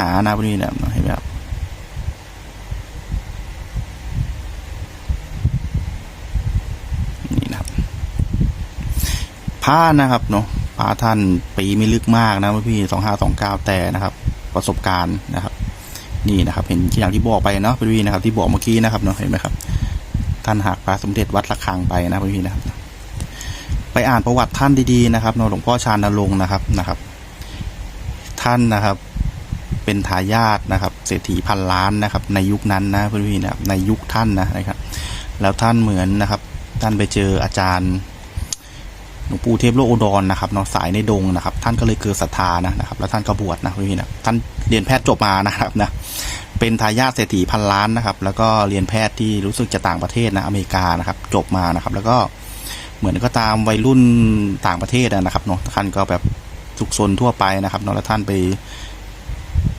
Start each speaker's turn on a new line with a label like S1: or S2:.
S1: นานะพี่นะเห็นไหมครับนี่นะครับผ้านะครับเนาะผ้าท่านปีไม่ลึกมากนะพี่สองห้าสองเก้าแต่นะครับ ประสบการณ์นะครับ นี่นะครับ เห็นอย่างที่บอกไปเนาะพี่นะครับ ที่บอกเมื่อกี้นะครับเนาะเห็นไหมครับ ท่านหักพระสมเด็จวัดระฆังไปนะพี่นะครับ ไปอ่านประวัติท่านดีๆนะครับเนาะหลวงพ่อชาญนรงค์นะครับนะครับ ท่านนะครับ เป็นทายาทนะครับ เศรษฐีพันล้านนะครับ ในยุคนั้นนะเพื่อนพี่นะครับในยุคท่านนะนะครับ แล้วท่านเหมือนนะครับ ท่านไปเจออาจารย์หลวงปู่เทพโลกอุดรนะครับเนาะสายในดงนะครับ ท่านก็เลยเกิดศรัทธานะนะครับ แล้วท่านก็บวชนะเพื่อนพี่นะท่านเรียนแพทย์จบมานะครับนะเป็นทายาทเศรษฐีพันล้านนะครับ แล้วก็เรียนแพทย์ที่รู้สึกจะต่างประเทศนะอเมริกานะครับ จบมานะครับ แล้วก็เหมือนก็ตามวัยรุ่นต่างประเทศนะครับเนาะท่านก็แบบสุกซนทั่วไปนะครับเนาะแล้วท่านไป